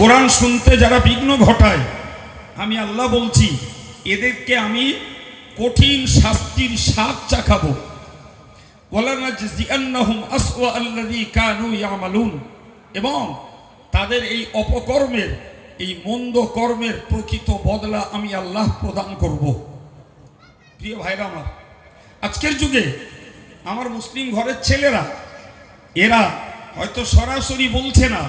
কোরআন শুনতে যারা বিঘ্ন ঘটায়, আমি আল্লাহ বলছি, এদেরকে আমি কঠিন শাস্তির স্বাদ চাখাবো এবং তাদের এই অপকর্মের, এই মন্দ কর্মের প্রকৃত বদলা আমি আল্লাহ প্রদান করব। প্রিয় ভাইরা আমার, আজকের যুগে আমার মুসলিম ঘরের ছেলেরা, এরা হয়তো সরাসরি বলছে না,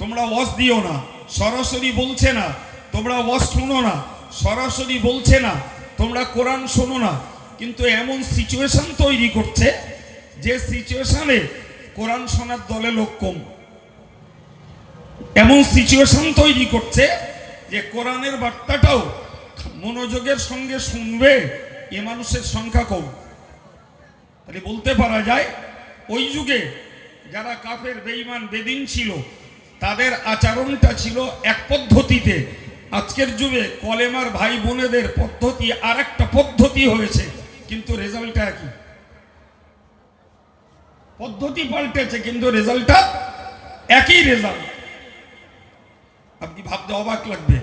তোমরা ওয়াজ দিও না। সরাসরি বলছে না, তোমরা ওয়াজ শোনো না। সরাসরি বলছে না, তোমরা কোরআন শোনো না। কিন্তু এমন সিচুয়েশন তৈরি করছে যে সিচুয়েশনে কোরআন শোনার দলে লোক কম। এমন সিচুয়েশন তৈরি করছে যে কোরআনের বার্তাটাও মনোযোগের সঙ্গে শুনবে এ মানুষের সংখ্যা কম। তাহলে বলতে পারা যায়, ওই যুগে যারা কাফের, বেঈমান, বেদিন ছিল তাদের আচরণটা ছিল এক পদ্ধতিতে। আজকের যুগে কলেমার ভাই বোনেদের পদ্ধতি আর একটা পদ্ধতি হয়েছে, কিন্তু রেজাল্টটা একই পদ্ধতি পাল্টেছে, কিন্তু রেজাল্টটা একই রেজাল্ট। আপনি ভাবতে অবাক লাগবে।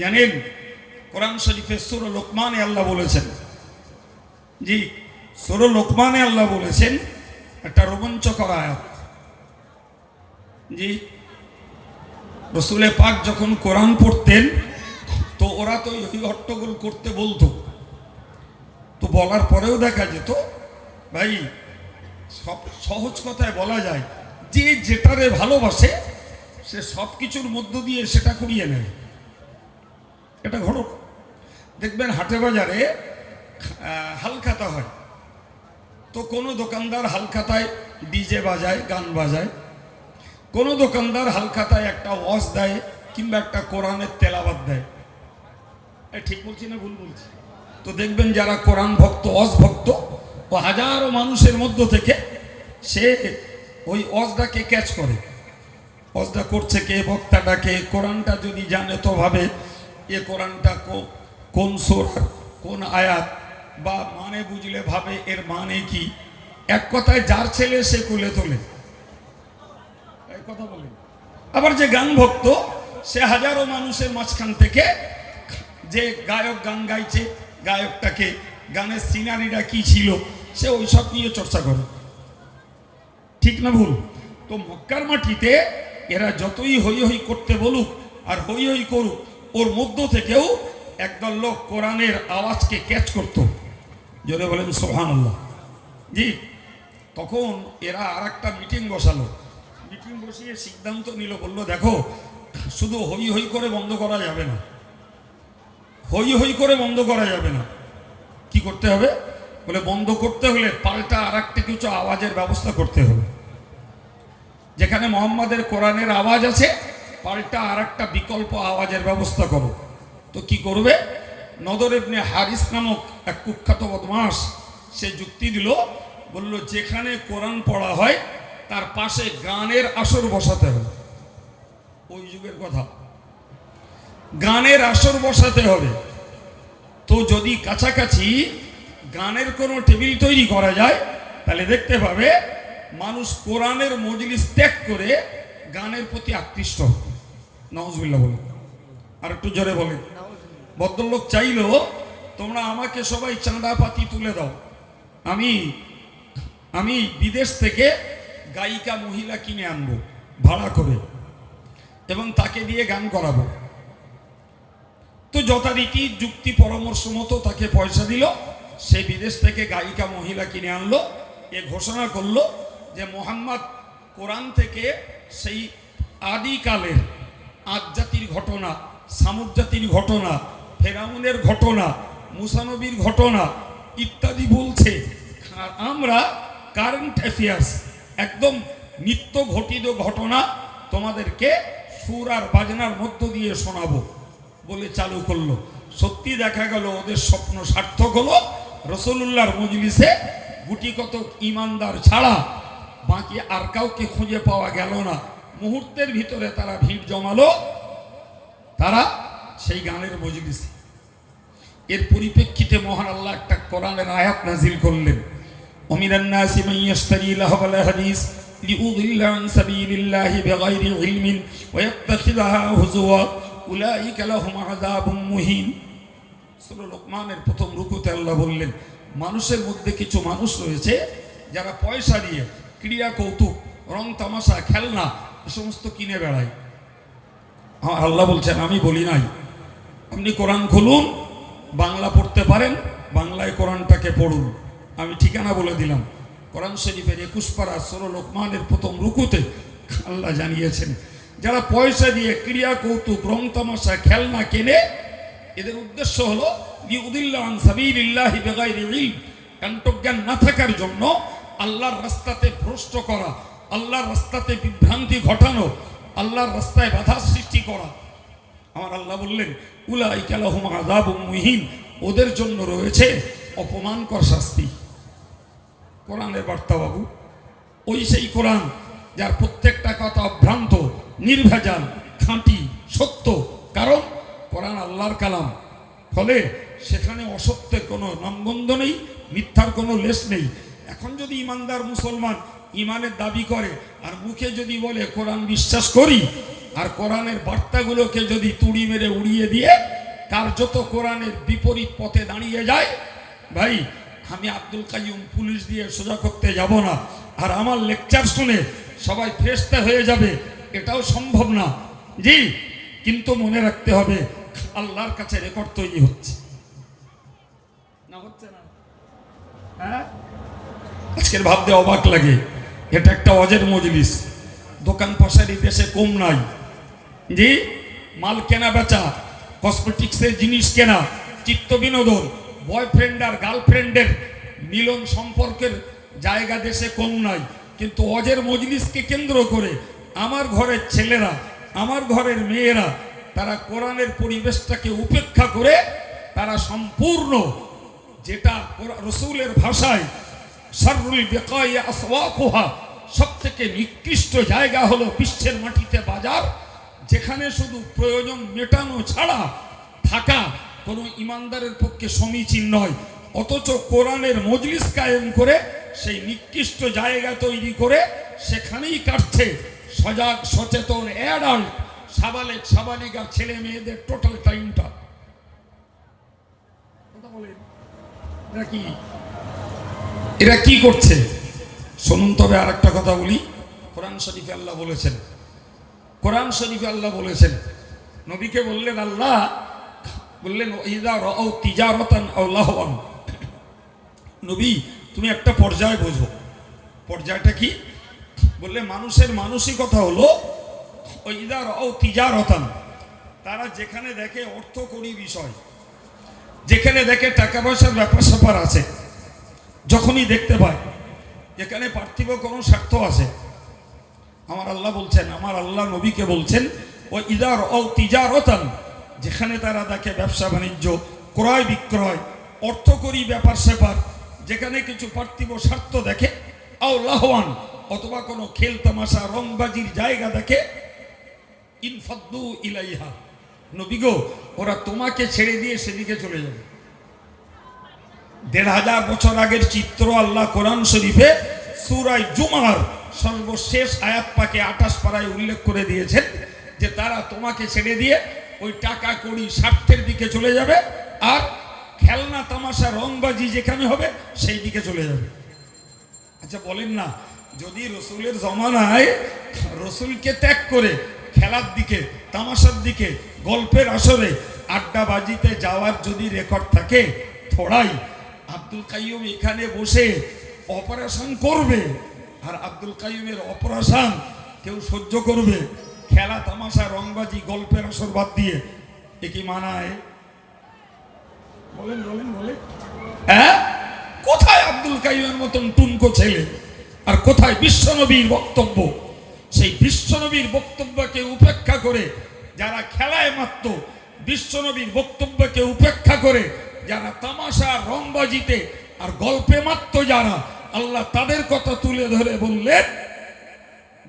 জানেন, কোরআন শরীফের সুর লোকমানে আল্লাহ বলেছেন, জি, সুর লোকমানে আল্লাহ বলেছেন, একটা রোমাঞ্চকর আয়াত। জি রসুলে পাক যখন কোরআন পড়তেন, তো ওরা তো ওই হট্টগোল করতে বলতো। তো বলার পরেও দেখা যেত, ভাই, সব সহজ কথায় বলা যায়, যে যেটারে ভালোবাসে, সে সব কিছুর মধ্য দিয়ে সেটা করিয়ে নেয়। এটা ঘটক। দেখবেন হাটে বাজারে হালখাতা হয়। তো কোনো দোকানদার হালখাতায় ডিজে বাজায়, গান বাজায়। কোনো দোকানদার হালখাতায় একটা ওয়াজ দেয় কিংবা একটা কোরআনের তেলাবাদ দেয়। ঠিক বলছি না ভুল বলছি? তো দেখবেন যারা কোরআন ভক্ত অজ ভক্ত, ও হাজারো মানুষের মধ্য থেকে সে ওই অজটাকে ক্যাচ করে। অজটা করছে কে বক্তাটাকে কোরআনটা যদি জানে তো ভাবে এ কোরআনটা কোন সোর, কোন আয়াত, বা মানে বুঝলে ভাবে এর মানে কি? এক কথায় যার ছেলে সে কুলে তোলে। আবার যে গান ভক্ত, সে হাজারো মানুষের মাঝখান থেকে যে গায়ক গান গাইছে, গায়কটাকে, গানের সিনারিটা কি ছিল, সে ওইসব নিয়ে চর্চা করে। ঠিক না ভুল? তো মক্কার মাটিতে এরা যতই হই হই করতে বলুক আর হই হই করুক, ওর মধ্য থেকেও একদল লোক কোরআনের আওয়াজকে ক্যাচ করত। জোরে বলেন সোহান জি, তখন এরা আর একটা মিটিং বসালো। মিটিং বসিয়ে সিদ্ধান্ত নিল, বলল, দেখো, শুধু হই হই করে বন্ধ করা যাবে না। হই হই করে বন্ধ করা যাবে না। কি করতে হবে? বলে, বন্ধ করতে হলে পাল্টা আর একটা কিছু আওয়াজের ব্যবস্থা করতে হবে। যেখানে মোহাম্মদের কোরআনের আওয়াজ আছে, পাল্টা আর একটা বিকল্প আওয়াজের ব্যবস্থা করো। তো কি করবে? নদর এমনি হারিস নামক এক কুখ্যাত বদমাস সে যুক্তি দিল, বলল, যেখানে কোরআন পড়া হয় তার পাশে গানের আসর বসাতে হবে। ওই যুগের কথা। গানের আসর বসাতে হবে। তো যদি কাছাকাছি গানের কোনো টেবিল তৈরি করা যায়, তাহলে দেখতে পাবে মানুষ কোরআনের মজলিস ত্যাগ করে গানের প্রতি আকৃষ্ট। হবে বলে। আর একটু জোরে বলে ভদ্রলোক চাইলো, তোমরা আমাকে সবাই চাঁদা পাতি তুলে দাও। আমি আমি বিদেশ থেকে গায়িকা মহিলা কিনে আনব, ভাড়া করে, এবং তাকে দিয়ে গান করাবো। তো যথারীতি যুক্তি পরামর্শ মতো তাকে পয়সা দিল, সে বিদেশ থেকে গায়িকা মহিলা কিনে আনলো, এ ঘোষণা করল যে মোহাম্মদ কোরআন থেকে সেই আদিকালের আজ জাতির ঘটনা সামুদ জাতির ঘটনা, ফেরাউনের ঘটনা, মুসানবীর ঘটনা ইত্যাদি বলছে। আমরা কারেন্ট অ্যাফেয়ার্স একদম নিত্য ঘটিত ঘটনা তোমাদেরকে সুর আর বাজনার মধ্য দিয়ে শোনাবো বলে চালু করল। সত্যি দেখা গেল ওদের স্বপ্ন সার্থক হলো। রসুল্লাহর মজলিসে গুটি কত ইমানদার ছাড়া বাকি আর কাউকে খুঁজে পাওয়া গেল না। মুহূর্তের ভিতরে তারা ভিড় জমালো। তারা সেই গানের মজলিসে। এর পরিপ্রেক্ষিতে মহান আল্লাহ একটা কোরআনের আয়াত নাজিল করলেন। ومن الناس من يشتري لهو الحديث ليضل عن سبيل الله بغير علم ويتخذها هزوا أولئك لهم عذاب مهين সূরা লোকমানের প্রথম রুকুতে আল্লাহ বললেন মানুষের মধ্যে কিছু মানুষ রয়েছে যারা পয়সা দিয়ে ক্রিয়া কৌতুক রং তামাশা খেলনা এ সমস্ত কিনে বেড়ায় আমার আল্লাহ বলছেন আমি বলি নাই আপনি কোরআন খুলুন বাংলা পড়তে পারেন বাংলায় কোরআনটাকে পড়ুন আমি ঠিকানা বলে দিলাম। কোরআন শরীফের একুশ পাড়া ষোলো লোকমানের প্রথম রুকুতে আল্লাহ জানিয়েছেন, যারা পয়সা দিয়ে ক্রিয়া কৌতুক রং তামাশা, খেলনা কেনে, এদের উদ্দেশ্য হলো লিউদিল্লাহ সাবিলিল্লাহি বেগাইরি ইলম। কান্তজ্ঞান না থাকার জন্য আল্লাহর রাস্তাতে ভ্রষ্ট করা, আল্লাহর রাস্তাতে বিভ্রান্তি ঘটানো, আল্লাহর রাস্তায় বাধা সৃষ্টি করা। আমার আল্লাহ বললেন উলাই কালাহুম আদাব মুহিন। ওদের জন্য রয়েছে অপমানকর শাস্তি। কোরআনের বার্তা বাবু ওই সেই কোরআন যার প্রত্যেকটা কথা অভ্রান্ত, নির্ভেজাল, খাঁটি, সত্য। কারণ কোরআন আল্লাহর কালাম। ফলে সেখানে অসত্যের কোনো নামগন্ধ নেই, মিথ্যার কোনো লেশ নেই। এখন যদি ইমানদার মুসলমান ইমানের দাবি করে আর মুখে যদি বলে, কোরআন বিশ্বাস করি, আর কোরআনের বার্তাগুলোকে যদি তুড়ি মেরে উড়িয়ে দিয়ে কার্যত কোরআনের বিপরীত পথে দাঁড়িয়ে যায়, ভাই আমি আব্দুল কাইম পুলিশ দিয়ে সোজা করতে যাব না। আর আমার লেকচার শুনে সবাই ফেসতে হয়ে যাবে। এটাও সম্ভব না। জি কিন্তু মনে রাখতে হবে আল্লাহর কাছে রেকর্ড তৈরি হচ্ছে। না হচ্ছে না। হ্যাঁ? আজকের ভাবতে অবাক লাগে। এটা একটা অজের মজলিস। দোকান পশারি দেশে কম নাই। জি মাল কেনা বেচা কসমেটিক্সের জিনিস কেনা চিত্ত বিনোদন বয়ফ্রেন্ড আর গার্লফ্রেন্ডের মিলন সম্পর্কের জায়গা দেশে কম নাই কিন্তু অজের মজলিসকে কেন্দ্র করে আমার ঘরের ছেলেরা, আমার ঘরের মেয়েরা, তারা কোরআনের পরিবেশটাকে উপেক্ষা করে তারা সম্পূর্ণ যেটা রসুলের ভাষায় সারুল আসওয়াকুহা সব থেকে নিকৃষ্ট জায়গা হলো বিশ্বের মাটিতে বাজার, যেখানে শুধু প্রয়োজন মেটানো ছাড়া থাকা কোনো ইমানদারের পক্ষে সমীচীন নয়, অথচ কোরআনের মজলিস কায়েম করে সেই নিকৃষ্ট জায়গা তৈরি করে সেখানেই কাটছে সজাগ, সচেতন অ্যাডাল্ট সাবালেক সাবালিকা ছেলে মেয়েদের টোটাল টাইমটা এরা কি? এরা কি করছে? শুনুন তবে আর একটা কথা বলি। কোরআন শরীফে আল্লাহ বলেছেন। কোরআন শরীফে আল্লাহ বলেছেন। নবীকে বললেন, আল্লাহ বললেন নবী, তুমি একটা পর্যায় বোঝো। পর্যায়টা কি? বললে, মানুষের মানসিকতা হলো ইদা রাও তিজারতান। তারা যেখানে দেখে অর্থকরী বিষয়, যেখানে দেখে টাকা পয়সার ব্যাপার স্যাপার আছে, যখনই দেখতে পায়, যেখানে পার্থিব কোনো স্বার্থ আছে। আমার আল্লাহ বলছেন, আমার আল্লাহ নবীকে বলছেন ও ইদার ও তিজারতান। যেখানে তারা দেখে ব্যবসা বাণিজ্য, ক্রয় বিক্রয়, অর্থকরী ব্যাপার স্যাপার, যেখানে কিছু পার্থিব স্বার্থ দেখে আও লাহওয়ান অথবা কোনো খেল তামাশা, রংবাজির জায়গা দেখে, ইনফাদ্দু ইলাইহা। নবী গো, ওরা তোমাকে ছেড়ে দিয়ে সেদিকে চলে যাবে। দেড় হাজার বছর আগের চিত্র আল্লাহ কোরআন শরীফে সুরাই জুমার সর্বশেষ আয়াত পাকে আটাশ পাড়ায় উল্লেখ করে দিয়েছেন যে তারা তোমাকে ছেড়ে দিয়ে ওই টাকা কড়ি স্বার্থের দিকে চলে যাবে আর খেলনা, তামাশা, রংবাজি যেখানে হবে সেই দিকে চলে যাবে। আচ্ছা বলেন না, যদি রসুলের জমানায় রসুলকে ত্যাগ করে খেলার দিকে, তামাশার দিকে, গল্পের আসরে, আড্ডাবাজিতে যাওয়ার যদি রেকর্ড থাকে, থোড়াই, আব্দুল কাইয়ুম এখানে বসে অপারেশন করবে আর আব্দুল কাইয়ুমের অপারেশন কেউ সহ্য করবে। খেলা, তামাশা, রংবাজি, গল্পের আসর বাদ দিয়ে। এ কি মানায়? বলেন বলেন বলেন। হ্যাঁ? কোথায় আব্দুল কাইমের মতন টুনকো ছেলে? আর কোথায় বিশ্বনবীর বক্তব্য? সেই বিশ্বনবীর বক্তব্যকে উপেক্ষা করে যারা খেলায় মাত্র বিশ্বনবীর বক্তব্যকে উপেক্ষা করে যারা তামাশা, রংবাজিতে আর গল্পে মাত্র যারা, আল্লাহ তাদের কথা তুলে ধরে বললেন,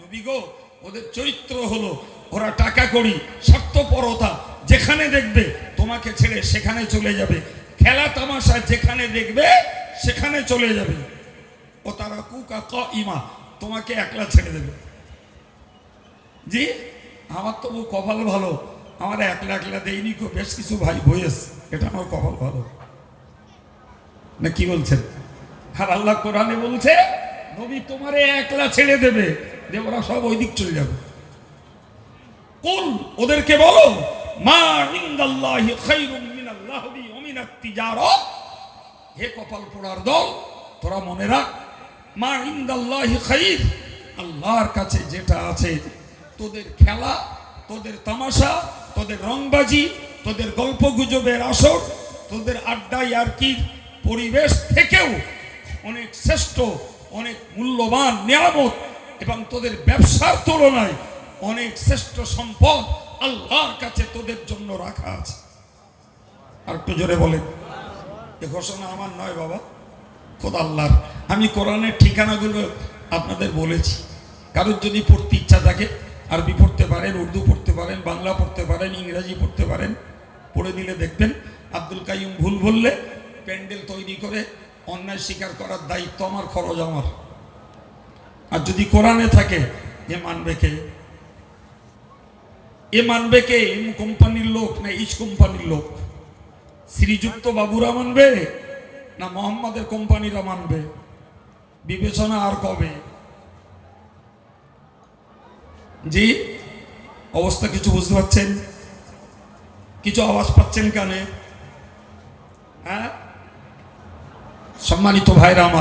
নবী গো ওদের চরিত্র হলো, ওরা টাকা করি স্বার্থপরতা। যেখানে দেখবে তোমাকে ছেড়ে সেখানে চলে যাবে। খেলা তামাশা যেখানে দেখবে, সেখানে চলে যাবে। ও তারা কুকা ক ইমা তোমাকে একলা ছেড়ে দেবে। জি, আমার তবু কপাল ভালো। আমার একলা একলা দেয়নি কো বেশ কিছু ভাই বয়েস এটা আমার কপাল ভালো। না, কি বলছেন? আর আল্লাহ কোরআনে বলছে, নবী তোমারে একলা ছেড়ে দেবে। যে ওরা সব ওই দিক চলে যাবে। কুল ওদেরকে বলো, মা ইনদাল্লাহি খায়রুম মিনাল লাহবি ওয়া মিনাত তিজারাত। হে কপাল পোড়ার দল, তোরা মনে রাখ, মা ইনদাল্লাহি খাইর, আল্লাহর কাছে যেটা আছে, তোদের খেলা, তোদের তামাশা, তোদের রংবাজি, তোদের গল্প গুজবের আসর, তোদের আড্ডা ইয়ার্কির পরিবেশ থেকেও অনেক শ্রেষ্ঠ, অনেক মূল্যবান নিয়ামত এবং তোদের ব্যবসার তুলনায় অনেক শ্রেষ্ঠ সম্পদ আল্লাহর কাছে তোদের জন্য রাখা আছে। আর একটু জোরে বলেন। এ ঘোষণা আমার নয় বাবা, খোদা আল্লাহর। আমি কোরআনের ঠিকানাগুলো আপনাদের বলেছি। কারোর যদি পড়তে ইচ্ছা থাকে, আরবি পড়তে পারেন, উর্দু পড়তে পারেন, বাংলা পড়তে পারেন, ইংরাজি পড়তে পারেন, পড়ে দিলে দেখবেন আব্দুল কাইম ভুল বললে প্যান্ডেল তৈরি করে অন্যায় স্বীকার করার দায়িত্ব আমার, খরচ আমার। আর যদি কোরআনে থাকে, এ মানবে কে? এ মানবে কে? এম কোম্পানির লোক না ইস কোম্পানির লোক? শ্রীযুক্ত বাবুরা মানবে না মোহাম্মদের কোম্পানিরা মানবে? বিবেচনা আর কবে? জি, অবস্থা কিছু বুঝতে পারছেন? কিছু আওয়াজ পাচ্ছেন কানে? হ্যাঁ? সম্মানিত ভাইরা আমার